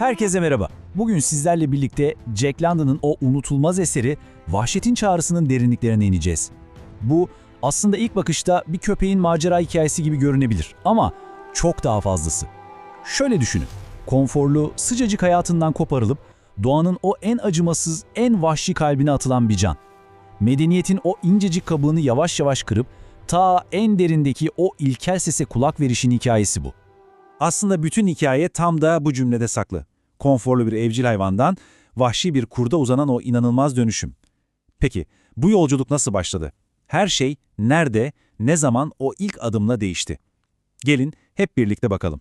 Herkese merhaba. Bugün sizlerle birlikte Jack London'ın o unutulmaz eseri Vahşetin Çağrısı'nın derinliklerine ineceğiz. Bu aslında ilk bakışta bir köpeğin macera hikayesi gibi görünebilir ama çok daha fazlası. Şöyle düşünün. Konforlu, sıcacık hayatından koparılıp doğanın o en acımasız, en vahşi kalbine atılan bir can. Medeniyetin o incecik kabuğunu yavaş yavaş kırıp ta en derindeki o ilkel sese kulak verişin hikayesi bu. Aslında bütün hikaye tam da bu cümlede saklı. Konforlu bir evcil hayvandan vahşi bir kurda uzanan o inanılmaz dönüşüm. Peki bu yolculuk nasıl başladı? Her şey nerede, ne zaman o ilk adımla değişti? Gelin hep birlikte bakalım.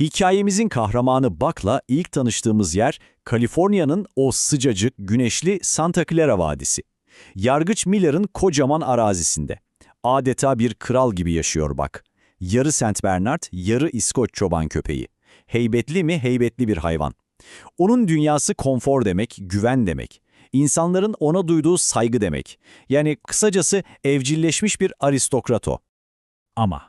Hikayemizin kahramanı Buck'la ilk tanıştığımız yer Kaliforniya'nın o sıcacık, güneşli Santa Clara Vadisi. Yargıç Miller'ın kocaman arazisinde. Adeta bir kral gibi yaşıyor Buck. Yarı St. Bernard, yarı İskoç çoban köpeği. Heybetli mi heybetli bir hayvan. Onun dünyası konfor demek, güven demek. İnsanların ona duyduğu saygı demek. Yani kısacası evcilleşmiş bir aristokrat o. Ama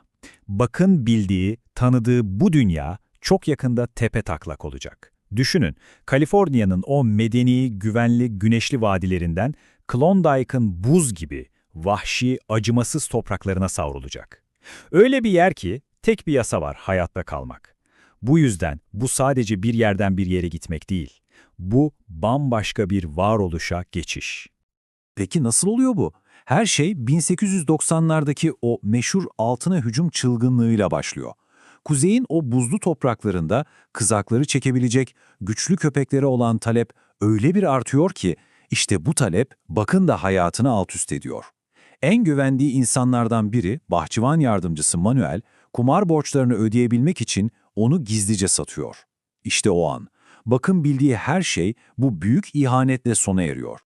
bakın bildiği, tanıdığı bu dünya çok yakında tepe taklak olacak. Düşünün, Kaliforniya'nın o medeni, güvenli, güneşli vadilerinden Klondike'ın buz gibi vahşi, acımasız topraklarına savrulacak. Öyle bir yer ki tek bir yasa var hayatta kalmak. Bu yüzden bu sadece bir yerden bir yere gitmek değil. Bu bambaşka bir varoluşa geçiş. Peki nasıl oluyor bu? Her şey 1890'lardaki o meşhur altına hücum çılgınlığıyla başlıyor. Kuzeyin o buzlu topraklarında kızakları çekebilecek güçlü köpeklere olan talep öyle bir artıyor ki işte bu talep bakın da hayatını alt üst ediyor. En güvendiği insanlardan biri bahçıvan yardımcısı Manuel, kumar borçlarını ödeyebilmek için onu gizlice satıyor. İşte o an. Bakın bildiği her şey bu büyük ihanetle sona eriyor.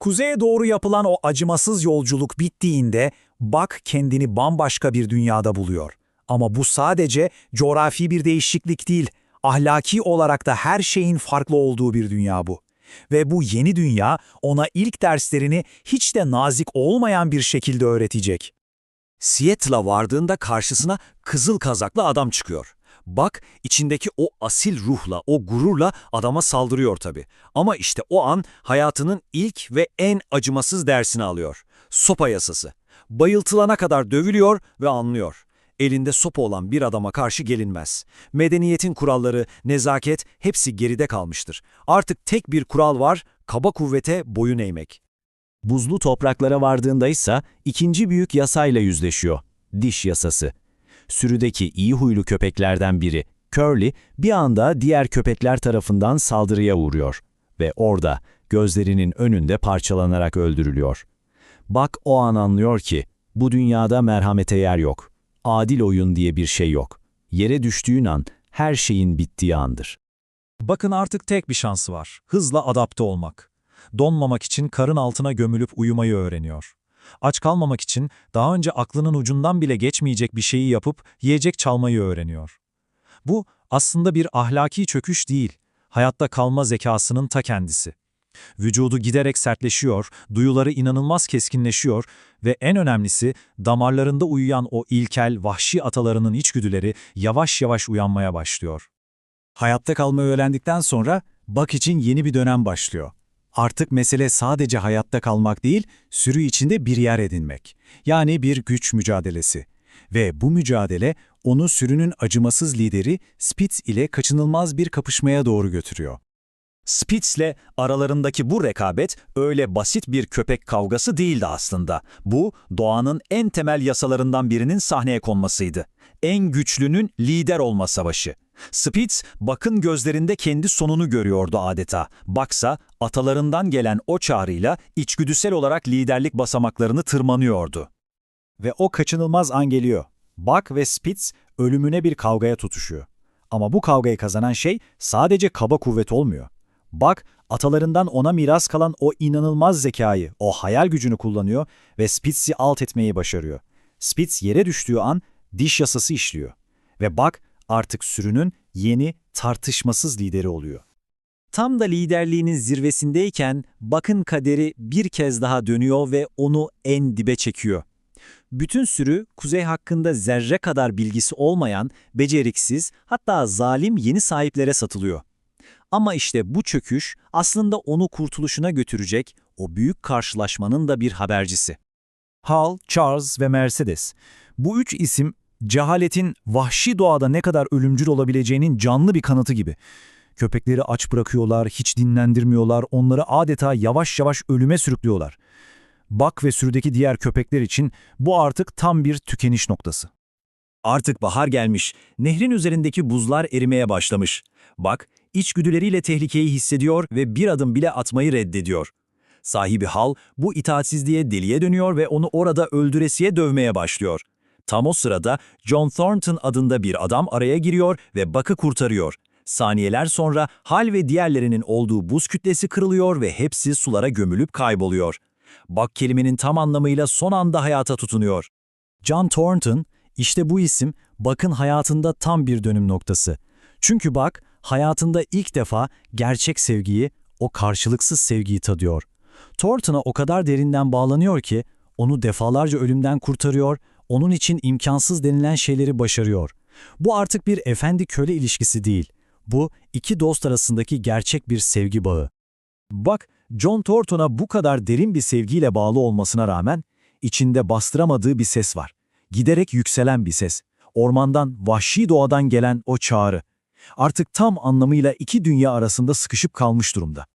Kuzeye doğru yapılan o acımasız yolculuk bittiğinde Buck kendini bambaşka bir dünyada buluyor. Ama bu sadece coğrafi bir değişiklik değil, ahlaki olarak da her şeyin farklı olduğu bir dünya bu. Ve bu yeni dünya ona ilk derslerini hiç de nazik olmayan bir şekilde öğretecek. Seattle'a vardığında karşısına kızıl kazaklı adam çıkıyor. Bak içindeki o asil ruhla, o gururla adama saldırıyor tabii. Ama işte o an hayatının ilk ve en acımasız dersini alıyor. Sopa yasası. Bayıltılana kadar dövülüyor ve anlıyor. Elinde sopa olan bir adama karşı gelinmez. Medeniyetin kuralları, nezaket hepsi geride kalmıştır. Artık tek bir kural var, kaba kuvvete boyun eğmek. Buzlu topraklara vardığında ise ikinci büyük yasayla yüzleşiyor. Diş yasası. Sürüdeki iyi huylu köpeklerden biri, Curly, bir anda diğer köpekler tarafından saldırıya uğruyor. Ve orada, gözlerinin önünde parçalanarak öldürülüyor. Bak o an anlıyor ki, bu dünyada merhamete yer yok. Adil oyun diye bir şey yok. Yere düştüğün an, her şeyin bittiği andır. Bakın artık tek bir şansı var. Hızla adapte olmak. Donmamak için karın altına gömülüp uyumayı öğreniyor. Aç kalmamak için daha önce aklının ucundan bile geçmeyecek bir şeyi yapıp yiyecek çalmayı öğreniyor. Bu aslında bir ahlaki çöküş değil, hayatta kalma zekasının ta kendisi. Vücudu giderek sertleşiyor, duyuları inanılmaz keskinleşiyor ve en önemlisi damarlarında uyuyan o ilkel, vahşi atalarının içgüdüleri yavaş yavaş uyanmaya başlıyor. Hayatta kalmayı öğrendikten sonra Bak için yeni bir dönem başlıyor. Artık mesele sadece hayatta kalmak değil, sürü içinde bir yer edinmek. Yani bir güç mücadelesi. Ve bu mücadele onu sürünün acımasız lideri Spitz ile kaçınılmaz bir kapışmaya doğru götürüyor. Spitz'le aralarındaki bu rekabet öyle basit bir köpek kavgası değildi aslında. Bu, doğanın en temel yasalarından birinin sahneye konmasıydı. En güçlünün lider olma savaşı. Spitz, Bak'ın gözlerinde kendi sonunu görüyordu adeta. Baksa, atalarından gelen o çağrıyla içgüdüsel olarak liderlik basamaklarını tırmanıyordu. Ve o kaçınılmaz an geliyor. Bak ve Spitz ölümüne bir kavgaya tutuşuyor. Ama bu kavgayı kazanan şey sadece kaba kuvvet olmuyor. Bak, atalarından ona miras kalan o inanılmaz zekayı, o hayal gücünü kullanıyor ve Spitz'i alt etmeyi başarıyor. Spitz yere düştüğü an diş yasası işliyor. Ve bak, artık sürünün yeni, tartışmasız lideri oluyor. Tam da liderliğinin zirvesindeyken Bak'ın kaderi bir kez daha dönüyor ve onu en dibe çekiyor. Bütün sürü kuzey hakkında zerre kadar bilgisi olmayan, beceriksiz, hatta zalim yeni sahiplere satılıyor. Ama işte bu çöküş aslında onu kurtuluşuna götürecek o büyük karşılaşmanın da bir habercisi. Hal, Charles ve Mercedes. Bu üç isim cehaletin vahşi doğada ne kadar ölümcül olabileceğinin canlı bir kanıtı gibi. Köpekleri aç bırakıyorlar, hiç dinlendirmiyorlar, onları adeta yavaş yavaş ölüme sürüklüyorlar. Bak ve sürüdeki diğer köpekler için bu artık tam bir tükeniş noktası. Artık bahar gelmiş, nehrin üzerindeki buzlar erimeye başlamış. Bak, içgüdüleriyle tehlikeyi hissediyor ve bir adım bile atmayı reddediyor. Sahibi Hal bu itaatsizliğe deliye dönüyor ve onu orada öldüresiye dövmeye başlıyor. Tam o sırada John Thornton adında bir adam araya giriyor ve Buck'ı kurtarıyor. Saniyeler sonra Hal ve diğerlerinin olduğu buz kütlesi kırılıyor ve hepsi sulara gömülüp kayboluyor. Buck kelimenin tam anlamıyla son anda hayata tutunuyor. John Thornton, işte bu isim Buck'ın hayatında tam bir dönüm noktası. Çünkü Buck, hayatında ilk defa gerçek sevgiyi, o karşılıksız sevgiyi tadıyor. Thornton'a o kadar derinden bağlanıyor ki, onu defalarca ölümden kurtarıyor, onun için imkansız denilen şeyleri başarıyor. Bu artık bir efendi-köle ilişkisi değil. Bu, iki dost arasındaki gerçek bir sevgi bağı. Bak, John Thornton'a bu kadar derin bir sevgiyle bağlı olmasına rağmen, içinde bastıramadığı bir ses var. Giderek yükselen bir ses. Ormandan, vahşi doğadan gelen o çağrı. Artık tam anlamıyla iki dünya arasında sıkışıp kalmış durumda.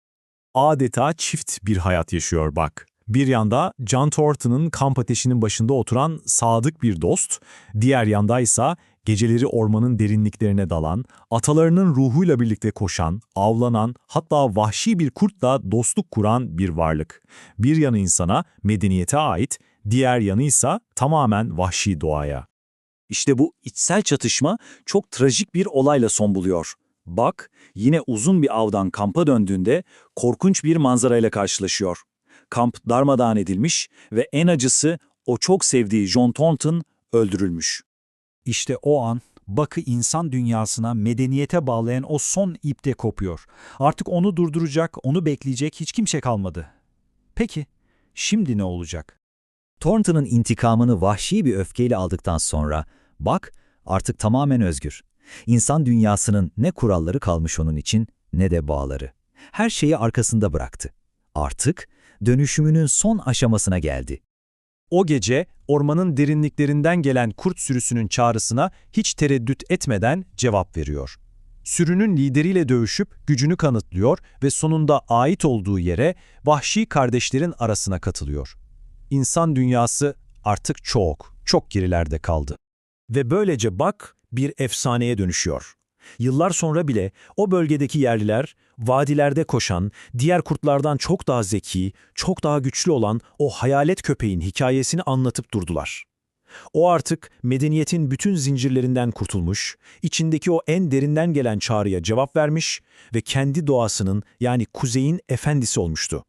Adeta çift bir hayat yaşıyor bak. Bir yanda John Thornton'ın kamp ateşinin başında oturan sadık bir dost, diğer yandaysa geceleri ormanın derinliklerine dalan, atalarının ruhuyla birlikte koşan, avlanan, hatta vahşi bir kurtla dostluk kuran bir varlık. Bir yanı insana, medeniyete ait, diğer yanı ise tamamen vahşi doğaya. İşte bu içsel çatışma çok trajik bir olayla son buluyor. Bak, yine uzun bir avdan kampa döndüğünde korkunç bir manzarayla karşılaşıyor. Kamp darmadağın edilmiş ve en acısı o çok sevdiği John Thornton öldürülmüş. İşte o an Buck'ı insan dünyasına, medeniyete bağlayan o son ipte kopuyor. Artık onu durduracak, onu bekleyecek hiç kimse kalmadı. Peki, şimdi ne olacak? Thornton'ın intikamını vahşi bir öfkeyle aldıktan sonra Buck artık tamamen özgür. İnsan dünyasının ne kuralları kalmış onun için ne de bağları. Her şeyi arkasında bıraktı. Artık dönüşümünün son aşamasına geldi. O gece ormanın derinliklerinden gelen kurt sürüsünün çağrısına hiç tereddüt etmeden cevap veriyor. Sürünün lideriyle dövüşüp gücünü kanıtlıyor ve sonunda ait olduğu yere vahşi kardeşlerin arasına katılıyor. İnsan dünyası artık çok, çok gerilerde kaldı. Ve böylece Buck bir efsaneye dönüşüyor. Yıllar sonra bile o bölgedeki yerliler, vadilerde koşan, diğer kurtlardan çok daha zeki, çok daha güçlü olan o hayalet köpeğin hikayesini anlatıp durdular. O artık medeniyetin bütün zincirlerinden kurtulmuş, içindeki o en derinden gelen çağrıya cevap vermiş ve kendi doğasının yani kuzeyin efendisi olmuştu.